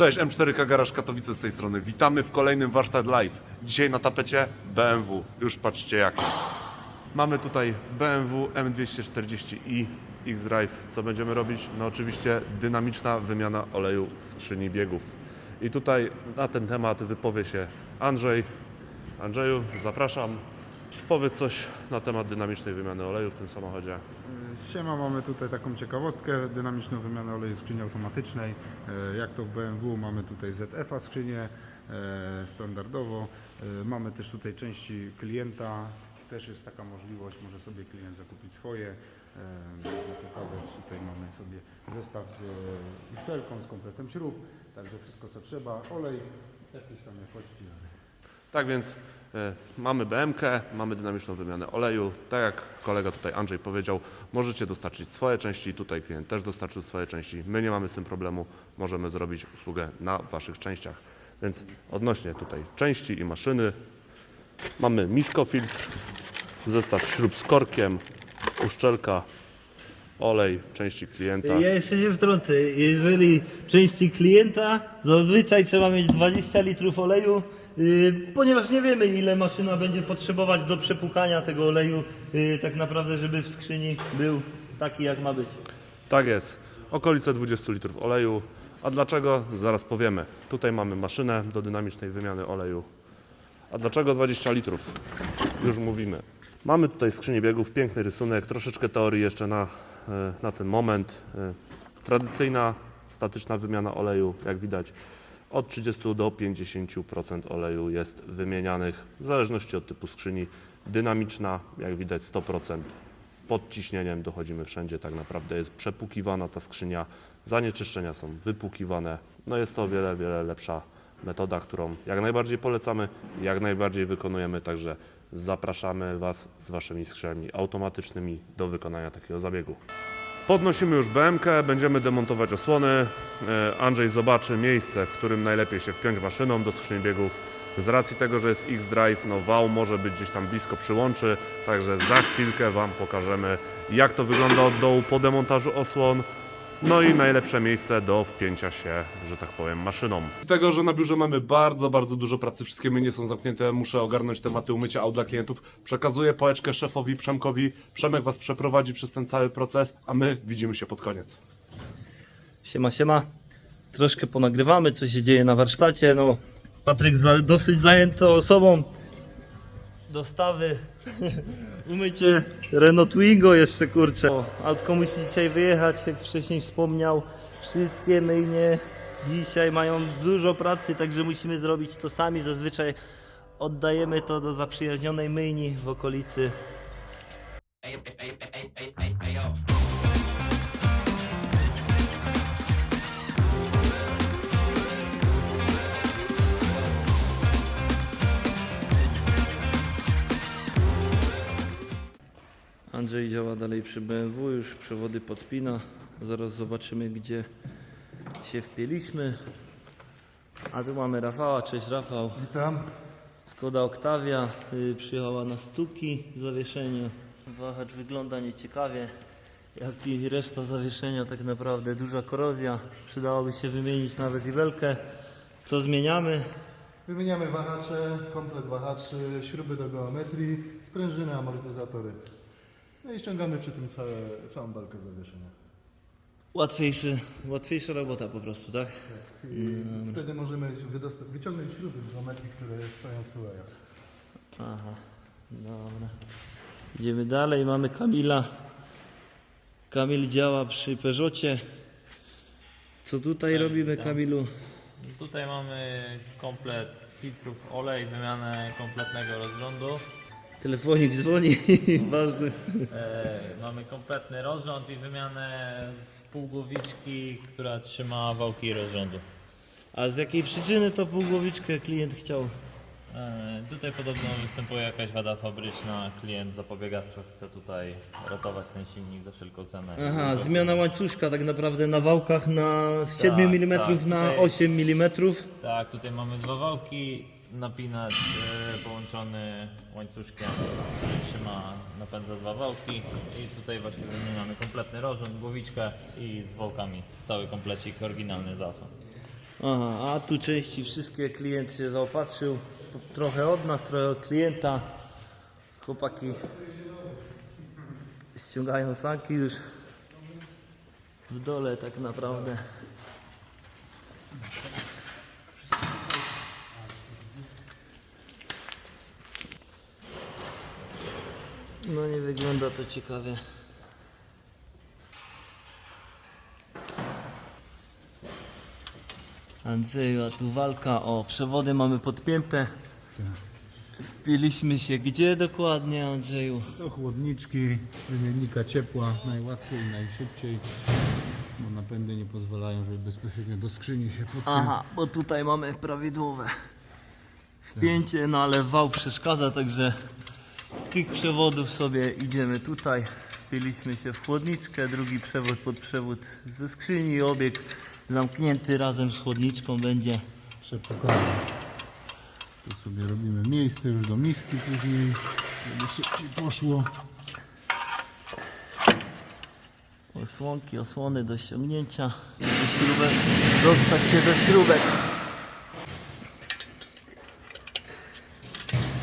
Cześć, M4K Garaż Katowice z tej strony. Witamy w kolejnym Warsztat Live. Dzisiaj na tapecie BMW. Już patrzcie jak. Mamy tutaj BMW M240i X-Drive. Co będziemy robić? No oczywiście dynamiczna wymiana oleju w skrzyni biegów. I tutaj na ten temat wypowie się Andrzej. Andrzeju, zapraszam. Powiedz coś na temat dynamicznej wymiany oleju w tym samochodzie. Siema, mamy tutaj taką ciekawostkę, dynamiczną wymianę oleju w skrzyni automatycznej. E, Jak to w BMW mamy tutaj ZF-a skrzynię e, standardowo. E, Mamy też tutaj części klienta, też jest taka możliwość, może sobie klient zakupić swoje. Można pokazać, tutaj mamy sobie zestaw z uszczelką, z kompletem śrub, także wszystko co trzeba, olej, jakieś tam jakości. Tak więc mamy BMK, mamy dynamiczną wymianę oleju. Tak jak kolega tutaj Andrzej powiedział, możecie dostarczyć swoje części, tutaj klient też dostarczył swoje części. My nie mamy z tym problemu, możemy zrobić usługę na Waszych częściach. Więc odnośnie tutaj części i maszyny, mamy miskofiltr, zestaw śrub z korkiem, uszczelka, olej, części klienta. Ja jeszcze się wtrącę. Jeżeli części klienta, zazwyczaj trzeba mieć 20 litrów oleju, ponieważ nie wiemy ile maszyna będzie potrzebować do przepłukania tego oleju, yy, tak naprawdę, żeby w skrzyni był taki jak ma być. Tak jest. Okolice 20 litrów oleju. A dlaczego? Zaraz powiemy. Tutaj mamy maszynę do dynamicznej wymiany oleju. A dlaczego 20 litrów? Już mówimy. Mamy tutaj skrzynię biegów, piękny rysunek, troszeczkę teorii jeszcze na, e, na ten moment. E, Tradycyjna, statyczna wymiana oleju, jak widać, od 30 do 50% oleju jest wymienianych w zależności od typu skrzyni. Dynamiczna, jak widać 100% pod ciśnieniem dochodzimy wszędzie, tak naprawdę jest przepłukiwana ta skrzynia, zanieczyszczenia są wypłukiwane. No jest to o wiele, wiele lepsza metoda, którą jak najbardziej polecamy, jak najbardziej wykonujemy, także zapraszamy Was z Waszymi skrzyniami automatycznymi do wykonania takiego zabiegu. Podnosimy już BMK, będziemy demontować osłony. E, Andrzej zobaczy miejsce, w którym najlepiej się wpiąć maszyną do skrzyni biegów. Z racji tego, że jest X-Drive, no wał może być gdzieś tam blisko przy łączy, także za chwilkę Wam pokażemy, jak to wygląda od dołu po demontażu osłon. No i najlepsze miejsce do wpięcia się, że tak powiem, maszyną. Tego, że na biurze mamy bardzo, bardzo dużo pracy, wszystkie mynie są zamknięte, muszę ogarnąć tematy umycia aut dla klientów. Przekazuję pałeczkę szefowi Przemkowi. Przemek Was przeprowadzi przez ten cały proces, a my widzimy się pod koniec. Siema, siema. Troszkę ponagrywamy, co się dzieje na warsztacie. No, Patryk za, dosyć zajęty osobą. Dostawy, umycie Renault Twingo jeszcze kurczę. O, autko musi dzisiaj wyjechać, jak wcześniej wspomniał. Wszystkie myjnie dzisiaj mają dużo pracy, także musimy zrobić to sami. Zazwyczaj oddajemy to do zaprzyjaźnionej myjni w okolicy Andrzej działa dalej przy BMW, już przewody podpina. Zaraz zobaczymy, gdzie się wpieliśmy. A tu mamy Rafała. Cześć Rafał. Witam. Skoda Octavia y, przyjechała na stuki zawieszenie. Wahacz wygląda nieciekawie, jak i reszta zawieszenia tak naprawdę. Duża korozja. Przydałoby się wymienić nawet i welkę. Co zmieniamy? Wymieniamy wahacze, komplet wahaczy, śruby do geometrii, sprężyny, amortyzatory. No i ściągamy przy tym całe, całą belkę zawieszenia. Łatwiejszy, łatwiejsza robota po prostu, tak? I wtedy możemy wydosta- wyciągnąć śruby z które stoją w tulejach. Aha, dobra. Idziemy dalej, mamy Kamila. Kamil działa przy Peugeotie. Co tutaj robimy, Kamilu? Tutaj mamy komplet filtrów olej, wymianę kompletnego rozrządu. Telefonik dzwoni, ważny. E, mamy kompletny rozrząd i wymianę półgłowiczki, która trzyma wałki rozrządu. A z jakiej przyczyny to półgłowiczkę klient chciał? E, tutaj podobno występuje jakaś wada fabryczna. Klient zapobiegawczo chce tutaj ratować ten silnik za wszelką cenę. Aha, zmiana łańcuszka tak naprawdę na wałkach na 7 Tak, mm tak, na tutaj- 8 mm. Tak, tutaj mamy dwa wałki, napinacz e, połączony łańcuszkiem, który trzyma, napędza dwa wałki i tutaj właśnie wymieniamy kompletny rozrząd, głowiczkę i z wałkami cały komplecik, oryginalny zasłon. Aha, a tu części wszystkie klient się zaopatrzył. Trochę od nas, trochę od klienta. Chłopaki ściągają sanki już w dole tak naprawdę. No nie wygląda to ciekawie. Andrzeju, a tu walka. O, przewody mamy podpięte. Wpiliśmy się gdzie dokładnie, Andrzeju? Do chłodniczki, wymiennika ciepła, najłatwiej, najszybciej, bo napędy nie pozwalają, żeby bezpośrednio do skrzyni się podpiąć. Aha, bo tutaj mamy prawidłowe wpięcie, no ale wał przeszkadza, także tych przewodów sobie idziemy tutaj. Wpiliśmy się w chłodniczkę, drugi przewód pod przewód ze skrzyni, obieg zamknięty razem z chłodniczką będzie. Przepakamy. Tu sobie robimy miejsce już do miski później, żeby szybciej poszło. Osłonki, osłony do ściągnięcia, żeby śrubek, dostać się do śrubek.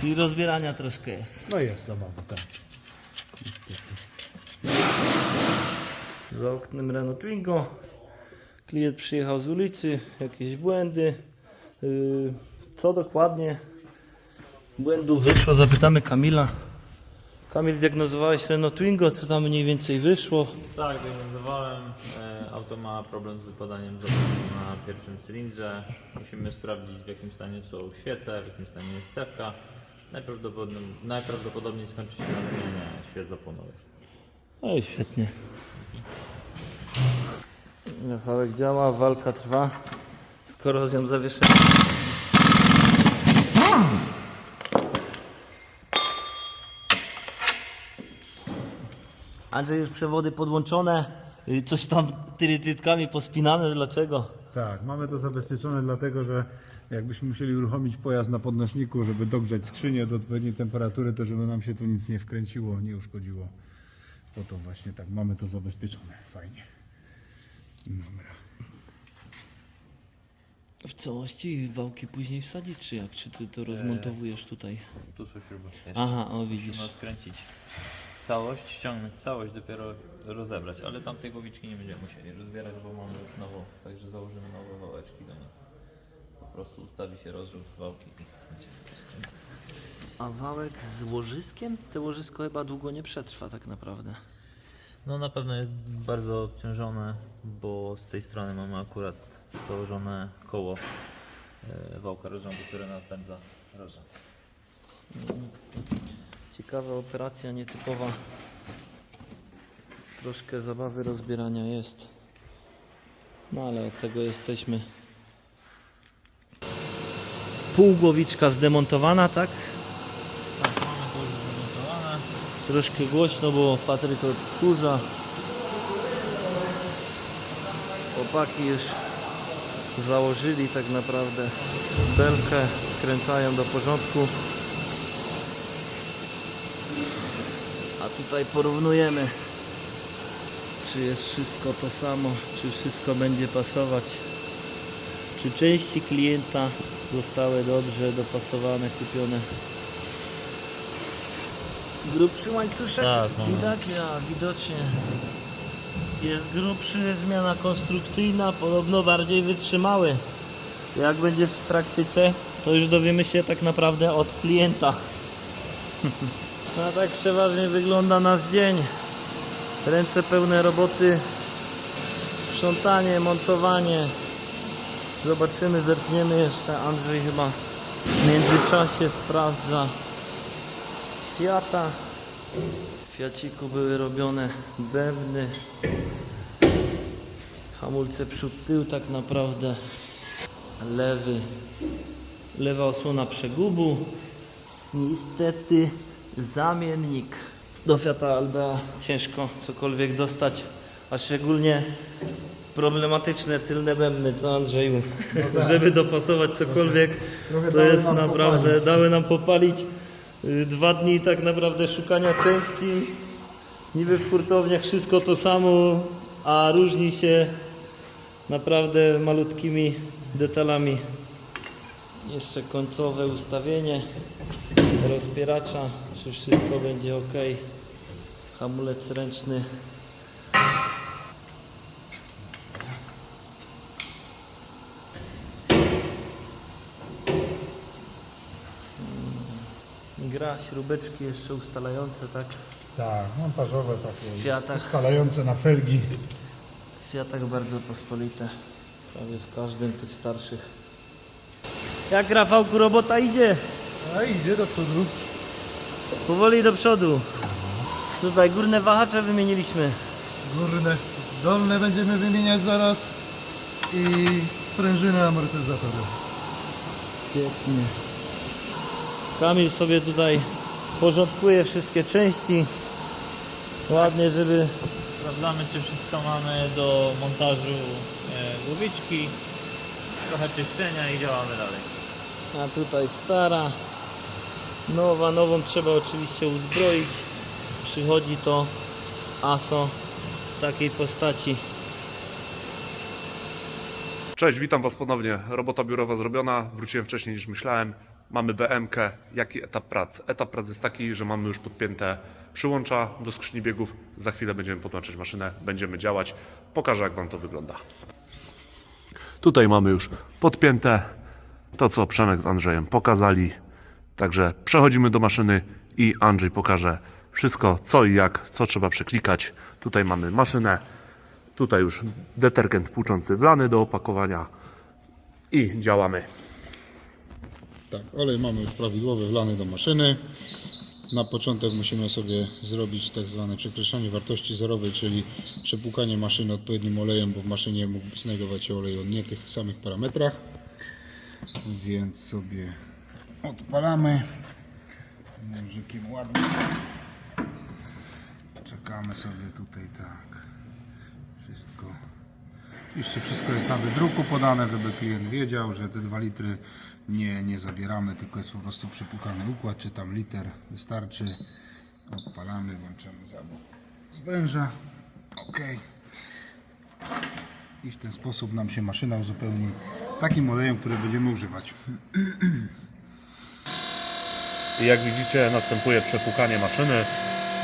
I rozbierania troszkę jest. No jest zabawa, tak. Za oknem Renault Twingo. Klient przyjechał z ulicy, jakieś błędy. Yy, Co dokładnie błędów wyszło? Zapytamy Kamila. Kamil, diagnozowałeś Renault Twingo, co tam mniej więcej wyszło? Tak, diagnozowałem. E, auto ma problem z wypadaniem zawodu na pierwszym cylindrze. Musimy sprawdzić w jakim stanie są świece, w jakim stanie jest cewka. Najprawdopodobniej, najprawdopodobniej skończy się na wymianie świec zapłonowych. Oj, świetnie. Rafałek działa, walka trwa z korozją zawieszenia. Andrzej, już przewody podłączone, coś tam tyrytytkami pospinane, dlaczego? Tak, mamy to zabezpieczone dlatego, że jakbyśmy musieli uruchomić pojazd na podnośniku, żeby dogrzać skrzynię do odpowiedniej temperatury, to żeby nam się tu nic nie wkręciło, nie uszkodziło. Po to właśnie tak, mamy to zabezpieczone. Fajnie. Dobra. W całości wałki później wsadzić, czy jak? Czy ty to rozmontowujesz tutaj? Tu są śruby. Aha, o widzisz. Musimy odkręcić całość, ściągnąć całość, dopiero rozebrać, ale tam tej głowiczki nie będziemy musieli rozbierać, bo mamy już nową, także założymy nowe wałeczki do niej. Po prostu ustawi się rozrzut wałki i będzie wszystko. A wałek z łożyskiem? To łożysko chyba długo nie przetrwa tak naprawdę. No na pewno jest bardzo obciążone, bo z tej strony mamy akurat założone koło e, wałka rozrządu, które napędza rozrząd. Ciekawa operacja, nietypowa. Troszkę zabawy rozbierania jest. No ale od tego jesteśmy. Półgłowiczka zdemontowana, tak? Tak, mamy to już. Troszkę głośno, bo Patryk odkurza. Chłopaki już założyli tak naprawdę belkę, wkręcają do porządku. A tutaj porównujemy, czy jest wszystko to samo, czy wszystko będzie pasować. Czy części klienta zostały dobrze dopasowane, kupione. Grubszy łańcuszek? Tak, mamy. Widać, ja, widocznie. Jest grubszy, zmiana konstrukcyjna, podobno bardziej wytrzymały. Jak będzie w praktyce, to już dowiemy się tak naprawdę od klienta. No a tak przeważnie wygląda nasz dzień. Ręce pełne roboty, sprzątanie, montowanie. Zobaczymy, zerkniemy jeszcze. Andrzej chyba w międzyczasie sprawdza Fiata. W Fiaciku były robione bębny. Hamulce przód tył tak naprawdę. Lewy. Lewa osłona przegubu. Niestety zamiennik. Do Fiata Albea ciężko cokolwiek dostać, a szczególnie problematyczne tylne bębny, co Andrzeju? Żeby dopasować cokolwiek, Trochę to dały jest nam naprawdę, popalić. dały nam popalić y, dwa dni tak naprawdę szukania części. Niby w hurtowniach wszystko to samo, a różni się naprawdę malutkimi detalami. Jeszcze końcowe ustawienie rozpieracza, czy wszystko będzie ok. Hamulec ręczny. Mm, Gra, śrubeczki jeszcze ustalające, tak? Tak, montażowe takie, Fiatach. ustalające na felgi. W Fiatach bardzo pospolite. Prawie w każdym tych starszych. Jak Rafałku robota idzie? A idzie do przodu. Powoli do przodu. Tutaj górne wahacze wymieniliśmy. Górne, dolne będziemy wymieniać zaraz. I sprężyny, amortyzatory. Świetnie. Kamil sobie tutaj porządkuje wszystkie części. Ładnie, żeby Sprawdzamy, czy wszystko mamy do montażu e, głowiczki. Trochę czyszczenia i działamy dalej. A tutaj stara. Nowa, nową trzeba oczywiście uzbroić. Przychodzi to z ASO w takiej postaci. Cześć, witam Was ponownie. Robota biurowa zrobiona. Wróciłem wcześniej niż myślałem. Mamy BMK. Jaki etap prac? Etap prac jest taki, że mamy już podpięte przyłącza do skrzyni biegów. Za chwilę będziemy podłączać maszynę, będziemy działać. Pokażę, jak Wam to wygląda. Tutaj mamy już podpięte to, co Przemek z Andrzejem pokazali. Także przechodzimy do maszyny i Andrzej pokaże wszystko, co i jak, co trzeba przeklikać. Tutaj mamy maszynę, Tutaj już detergent płuczący wlany do opakowania i działamy. Tak, olej mamy już prawidłowy wlany do maszyny. Na początek musimy sobie zrobić tak zwane przekreślanie wartości zerowej, czyli przepłukanie maszyny odpowiednim olejem, bo w maszynie mógł znajdować się olej o nie tych samych parametrach. Więc sobie odpalamy. Nożykiem ładnie. Czekamy sobie tutaj tak. Wszystko Oczywiście wszystko jest na wydruku podane, żeby klient wiedział, że te 2 litry nie, nie zabieramy, tylko jest po prostu przypukany układ, czy tam liter wystarczy. Odpalamy, włączamy zabór z węża. OK. I w ten sposób nam się maszyna uzupełni takim olejem, który będziemy używać. I jak widzicie, następuje przepłukanie maszyny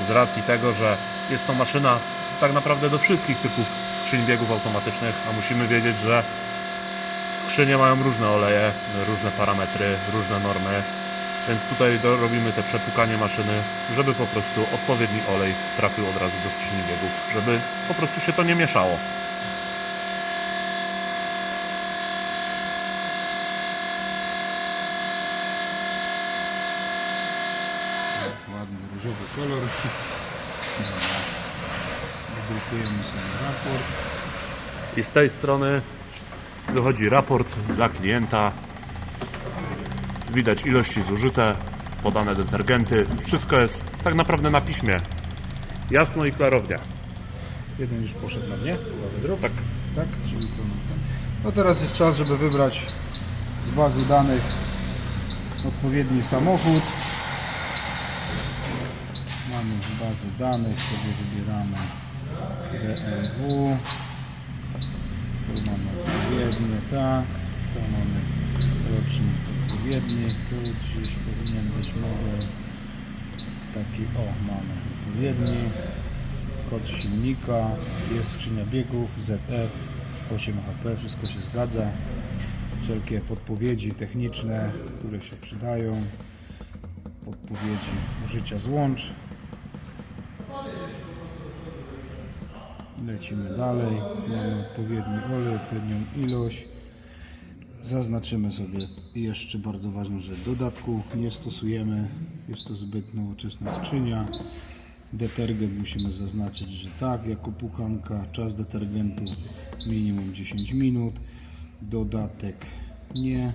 z racji tego, że jest to maszyna tak naprawdę do wszystkich typów skrzyń biegów automatycznych, a musimy wiedzieć, że skrzynie mają różne oleje, różne parametry, różne normy. Więc tutaj robimy te przepłukanie maszyny, żeby po prostu odpowiedni olej trafił od razu do skrzyni biegów, żeby po prostu się to nie mieszało. Ładny różowy kolor. Dobra. Wydrukujemy sobie raport. I z tej strony wychodzi raport dla klienta. Widać ilości zużyte, podane detergenty. Wszystko jest tak naprawdę na piśmie. Jasno i klarownie. Jeden już poszedł na mnie, chyba wydruk. Tak. Tak, czyli to no, teraz jest czas, żeby wybrać z bazy danych odpowiedni samochód. Mamy z bazy danych, sobie wybieramy BMW. Tu mamy odpowiednie, tak. Tu mamy rocznik odpowiedni. Tu gdzieś powinien być model taki, o mamy odpowiedni kod silnika, jest skrzynia biegów, ZF, 8 HP, wszystko się zgadza. Wszelkie podpowiedzi techniczne, które się przydają, podpowiedzi użycia złącz. Lecimy dalej, mamy odpowiedni olej, odpowiednią ilość. Zaznaczymy sobie jeszcze bardzo ważne, że dodatku nie stosujemy, jest to zbyt nowoczesna skrzynia. Detergent musimy zaznaczyć, że tak, jako pukanka. Czas detergentu minimum 10 minut. Dodatek nie.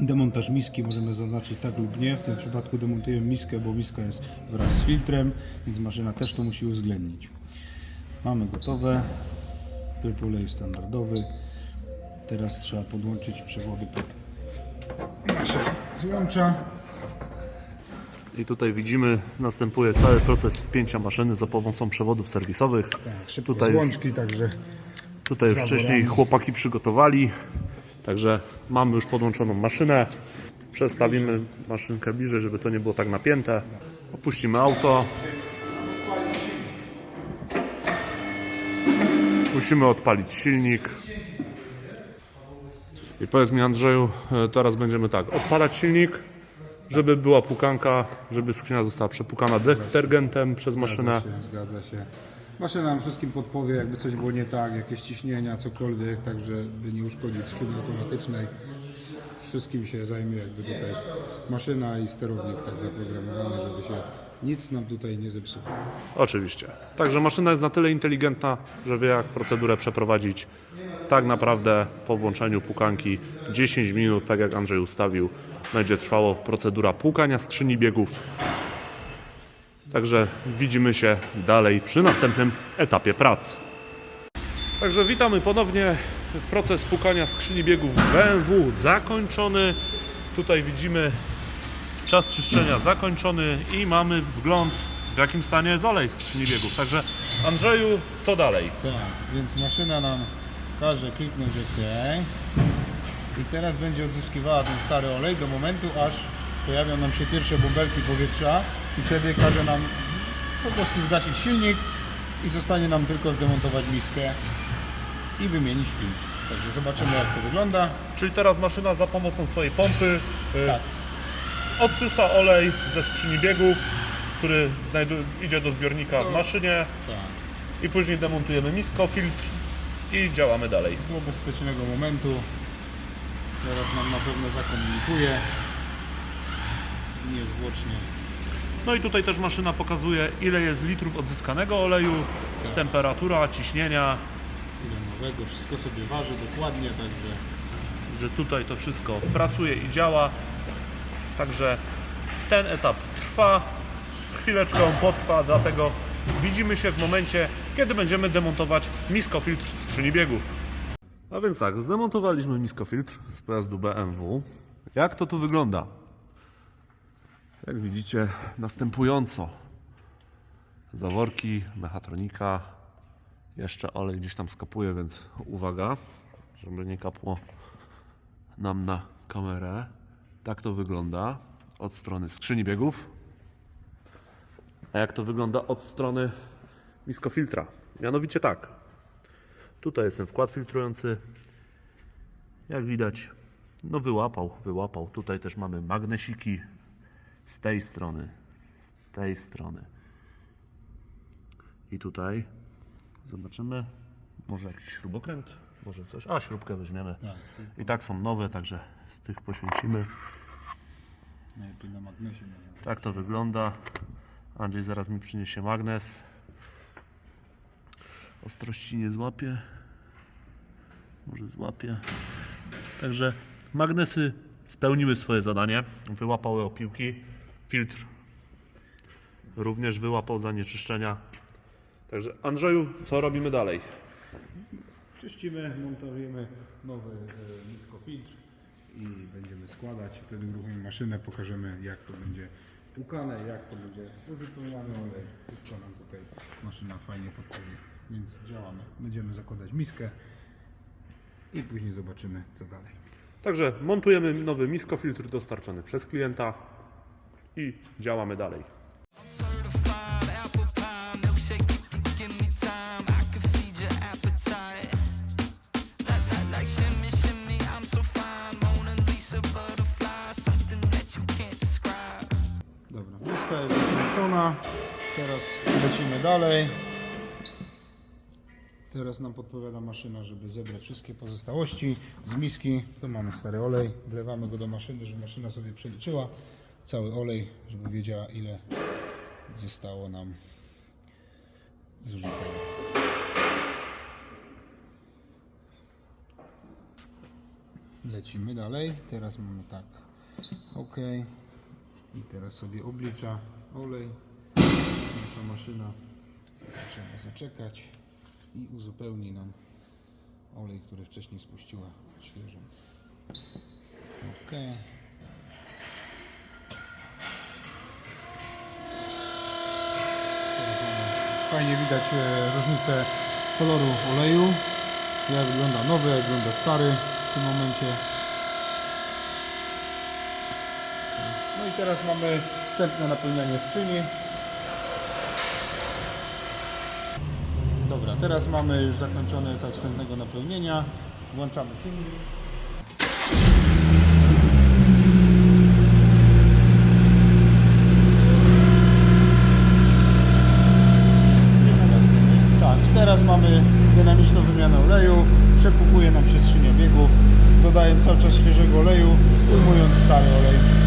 Demontaż miski możemy zaznaczyć tak lub nie. W tym przypadku demontujemy miskę, bo miska jest wraz z filtrem, więc maszyna też to musi uwzględnić. Mamy gotowe. Tryb oleju standardowy. Teraz trzeba podłączyć przewody pod nasze złącza. I tutaj widzimy, następuje cały proces wpięcia maszyny za pomocą przewodów serwisowych. Tak, Tutaj już- złączki, także Tutaj już wcześniej chłopaki przygotowali. Także mamy już podłączoną maszynę. Przestawimy maszynkę bliżej, żeby to nie było tak napięte. Opuścimy auto. Musimy odpalić silnik. I powiedz mi Andrzeju, e, teraz będziemy tak, odpalać silnik, żeby była pukanka, żeby skrzynia została przepukana detergentem przez maszynę. Zgadza się, zgadza się. Maszyna nam wszystkim podpowie, jakby coś było nie tak, jakieś ciśnienia, cokolwiek, także by nie uszkodzić skrzyni automatycznej. Wszystkim się zajmie jakby tutaj maszyna i sterownik tak zaprogramowany, żeby się nic nam tutaj nie zepsuło. Oczywiście. Także maszyna jest na tyle inteligentna, że wie jak procedurę przeprowadzić. Tak naprawdę po włączeniu pukanki 10 minut, tak jak Andrzej ustawił, będzie trwało procedura płukania skrzyni biegów. Także widzimy się dalej przy następnym etapie prac. Także witamy ponownie. Proces płukania skrzyni biegów BMW zakończony. Tutaj widzimy czas czyszczenia zakończony i mamy wgląd w jakim stanie jest olej w skrzyni biegów. Także Andrzeju, co dalej? Tak, więc maszyna nam każe kliknąć OK. I teraz będzie odzyskiwała ten stary olej do momentu, aż pojawią nam się pierwsze bąbelki powietrza i wtedy każe nam z, po prostu zgasić silnik i zostanie nam tylko zdemontować miskę i wymienić filtr. Także zobaczymy jak to wygląda. Czyli teraz maszyna za pomocą swojej pompy y, Tak. Odsysa olej ze skrzyni biegów, który idzie do zbiornika w maszynie Tak. i później demontujemy miskofiltr i działamy dalej. Do bezpiecznego momentu. Teraz nam na pewno zakomunikuje. Niezwłocznie. No i tutaj też maszyna pokazuje ile jest litrów odzyskanego oleju, temperatura, ciśnienia, Ile nowego, wszystko sobie waży dokładnie, także że tutaj to wszystko pracuje i działa. Także ten etap trwa, chwileczkę on potrwa, dlatego widzimy się w momencie, kiedy będziemy demontować miskofiltr z skrzyni biegów. A więc tak, zdemontowaliśmy miskofiltr z pojazdu BMW. Jak to tu wygląda? Jak widzicie, następująco. Zaworki, mechatronika, jeszcze olej gdzieś tam skapuje, więc uwaga, żeby nie kapło nam na kamerę. Tak to wygląda od strony skrzyni biegów. A jak to wygląda od strony miskofiltra? Mianowicie tak. Tutaj jest ten wkład filtrujący. Jak widać, no wyłapał, wyłapał. Tutaj też mamy magnesiki z tej strony, z tej strony. I tutaj zobaczymy, może jakiś śrubokręt, może coś. A, śrubkę weźmiemy. I tak są nowe, także z tych poświęcimy. najlepiej na magnesie. Tak to wygląda. Andrzej zaraz mi przyniesie magnes. Ostrości nie złapie. Może złapie. Także magnesy spełniły swoje zadanie. Wyłapały opiłki. Filtr również wyłapał zanieczyszczenia. Także Andrzeju, co robimy dalej? Czyścimy, montujemy nowy e, niskofiltr i będziemy składać. Wtedy uruchomimy maszynę, pokażemy jak to będzie płukane, jak to będzie uzupełniany olej. Wszystko nam tutaj maszyna fajnie podpowie. Więc działamy. Będziemy zakładać miskę i później zobaczymy co dalej. Także montujemy nowy miskofiltr dostarczony przez klienta i działamy dalej. Teraz lecimy dalej. Teraz nam podpowiada maszyna, żeby zebrać wszystkie pozostałości z miski. Tu mamy stary olej, wlewamy go do maszyny, żeby maszyna sobie przeliczyła cały olej, żeby wiedziała ile zostało nam zużytego. Lecimy dalej. Teraz mamy tak. OK. I teraz sobie oblicza olej. Nasza maszyna. Trzeba zaczekać i uzupełni nam olej, który wcześniej spuściła świeżą. OK. Fajnie widać e, różnicę koloru oleju. Jak wygląda nowy, jak wygląda stary. w tym momencie. No i teraz mamy wstępne napełnianie skrzyni. Dobra, teraz mamy już zakończony etap wstępnego napełnienia. Włączamy silnik. Tak, i teraz mamy dynamiczną wymianę oleju. Przepukuje nam się skrzynia biegów, dodając cały czas świeżego oleju, ujmując stary olej.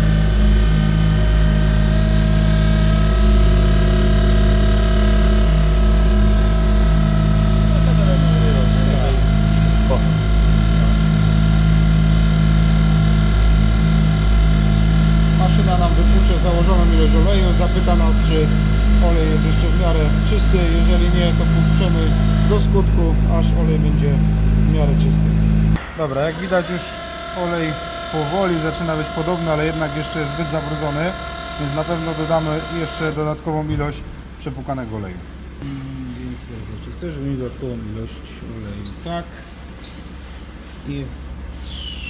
Maszyna nam wypłucze założoną ilość oleju, zapyta nas, czy olej jest jeszcze w miarę czysty. Jeżeli nie, to puszczemy do skutku, aż olej będzie w miarę czysty. Dobra, jak widać już olej powoli zaczyna być podobny, ale jednak jeszcze jest zbyt zabrudzony, więc na pewno dodamy jeszcze dodatkową ilość przepukanego oleju. Więc dobrze, czy chcesz wymienić dodatkową ilość oleju? Tak. I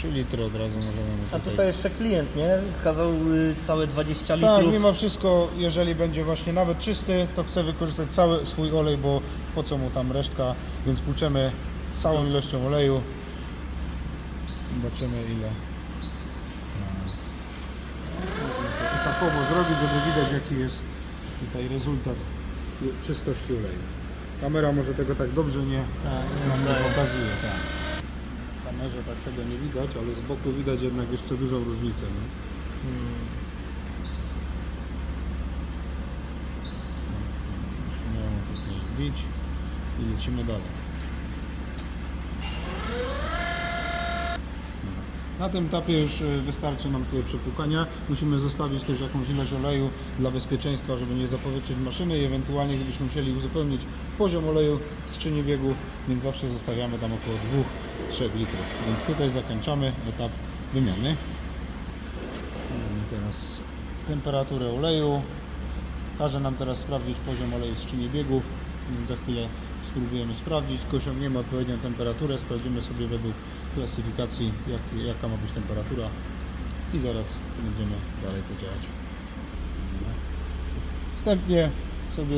3 litry od razu możemy A tutaj jeszcze klient, nie? Kazał y, całe 20 Tak, litrów. mimo wszystko, jeżeli będzie właśnie nawet czysty, to chcę wykorzystać cały swój olej, bo po co mu tam resztka, więc płuczemy całą ilością oleju. Zobaczymy ile. Etapowo zrobić, żeby widać jaki jest tutaj rezultat czystości oleju. Kamera może tego tak dobrze nie, nam nie pokazuje. Tak. W kamerze tak tego nie widać, ale z boku widać jednak jeszcze dużą różnicę. Nie? Śmiało tutaj bić i lecimy dalej. Na tym etapie już y, wystarczy nam tutaj przepłukania. Musimy zostawić też jakąś ilość oleju dla bezpieczeństwa, żeby nie zapowietrzyć maszyny i ewentualnie gdybyśmy musieli uzupełnić poziom oleju w skrzyni biegów, więc zawsze zostawiamy tam około 2-3 litrów. Więc tutaj zakończamy etap wymiany. Mamy teraz temperaturę oleju, Każe nam teraz sprawdzić poziom oleju w skrzyni biegów, więc za chwilę spróbujemy sprawdzić. Osiągniemy odpowiednią temperaturę, sprawdzimy sobie według klasyfikacji jak, jaka ma być temperatura i zaraz będziemy dalej to działać. Wstępnie sobie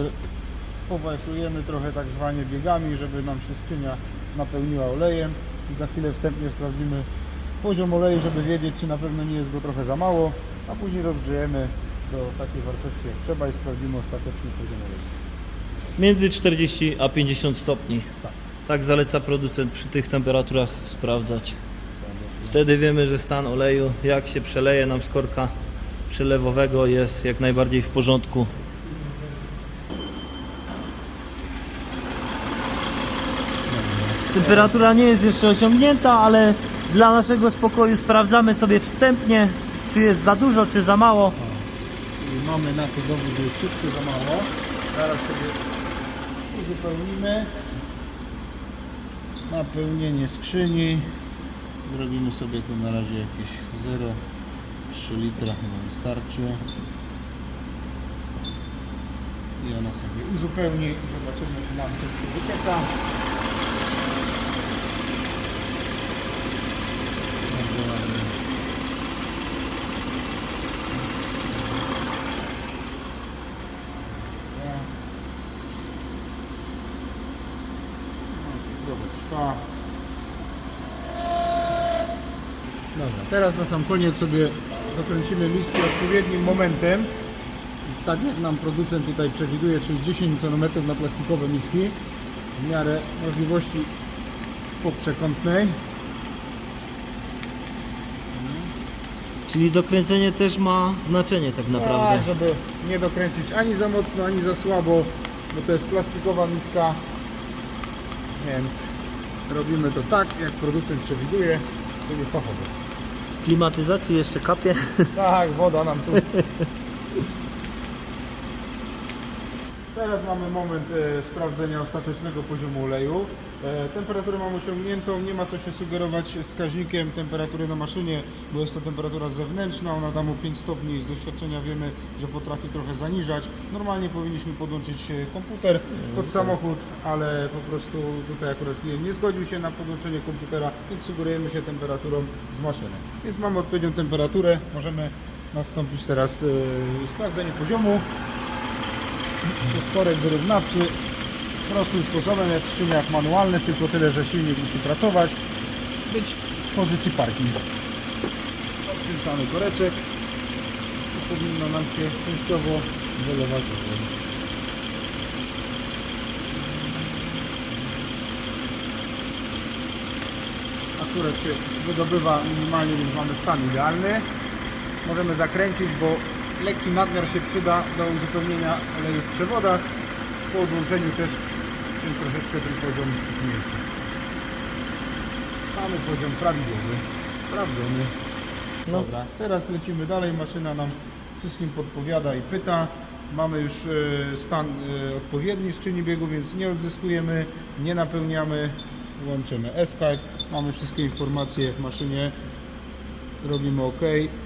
powajfujemy trochę tak zwanie biegami, żeby nam się skrzynia napełniła olejem i za chwilę wstępnie sprawdzimy poziom oleju, żeby wiedzieć czy na pewno nie jest go trochę za mało, a później rozgrzejemy do takiej wartości jak trzeba i sprawdzimy ostateczny poziom oleju. Między 40 a 50 stopni. Tak zaleca producent przy tych temperaturach sprawdzać. Wtedy wiemy, że stan oleju, jak się przeleje nam z korka przelewowego jest jak najbardziej w porządku. Temperatura nie jest jeszcze osiągnięta, ale dla naszego spokoju sprawdzamy sobie wstępnie, czy jest za dużo, czy za mało. I mamy na to dowód, że jest ciutko za mało. Zaraz sobie uzupełnimy. Napełnienie skrzyni. Zrobimy sobie tu na razie jakieś 0,3 litra chyba wystarczy. I ona sobie uzupełni zobaczymy czy nam tu wycieka. Bardzo ładnie. Dobra, trwa. Dobra, teraz na sam koniec sobie dokręcimy miski odpowiednim momentem. Tak jak nam producent tutaj przewiduje, czyli 10 Nm na plastikowe miski. W miarę możliwości poprzekątnej. Czyli dokręcenie też ma znaczenie tak Tak, naprawdę. żeby nie dokręcić ani za mocno, ani za słabo, bo to jest plastikowa miska. Więc robimy to tak, jak producent przewiduje, czyli fachowo. Z klimatyzacji jeszcze kapie. Tak, woda nam tu. Teraz mamy moment e, sprawdzenia ostatecznego poziomu oleju. E, Temperaturę mam osiągniętą, nie ma co się sugerować wskaźnikiem. Temperatury na maszynie, bo jest to temperatura zewnętrzna, ona da mu 5 stopni, z doświadczenia wiemy, że potrafi trochę zaniżać. Normalnie powinniśmy podłączyć e, komputer pod samochód, ale po prostu tutaj akurat klient nie zgodził się na podłączenie komputera, więc sugerujemy się temperaturą z maszyny. Więc mamy odpowiednią temperaturę, możemy nastąpić teraz e, sprawdzenie poziomu. Przez korek wyrównawczy prostym sposobem jak w skrzyniach manualnych, tylko tyle, że silnik musi pracować, być w pozycji parking. Odkręcamy koreczek i powinno nam się częściowo wylewać woda. Akurat się wydobywa minimalnie, więc mamy stan idealny. Możemy zakręcić, bo lekki nadmiar się przyda do uzupełnienia oleju w przewodach. Po odłączeniu też się troszeczkę ten poziom zmniejszy. Mamy poziom prawidłowy, sprawdzony. Dobra, teraz lecimy dalej. Maszyna nam wszystkim podpowiada i pyta. Mamy już e, stan e, odpowiedni skrzyni biegu, więc nie odzyskujemy, nie napełniamy. Łączymy Escape. Mamy wszystkie informacje w maszynie robimy OK.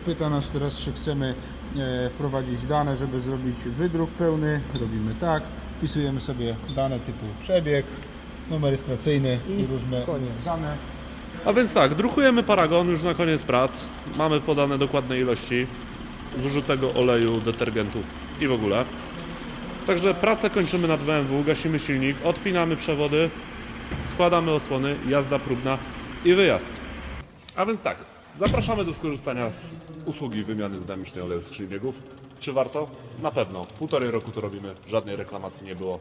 Pyta nas teraz, czy chcemy e, wprowadzić dane, żeby zrobić wydruk pełny. Robimy tak. Wpisujemy sobie dane typu przebieg, numer rejestracyjny i, różne dane. A więc tak, drukujemy paragon już na koniec prac. Mamy podane dokładne ilości zużytego oleju, detergentów i w ogóle. Także pracę kończymy nad BMW, gasimy silnik, odpinamy przewody, składamy osłony, jazda próbna i wyjazd. A więc tak, zapraszamy do skorzystania z usługi wymiany dynamicznej oleju skrzyni biegów. Czy warto? Na pewno. Półtorej roku to robimy, żadnej reklamacji nie było.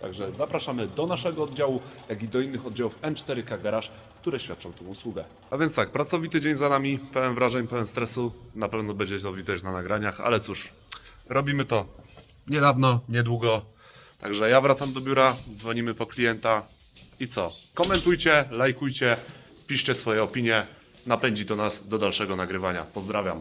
Także zapraszamy do naszego oddziału, jak i do innych oddziałów N4K Garage, które świadczą tę usługę. A więc tak, pracowity dzień za nami, pełen wrażeń, pełen stresu. Na pewno będzie to widać na nagraniach, ale cóż, robimy to niedawno, niedługo. Także ja wracam do biura, dzwonimy po klienta i co? Komentujcie, lajkujcie, piszcie swoje opinie. Napędzi to nas do dalszego nagrywania. Pozdrawiam.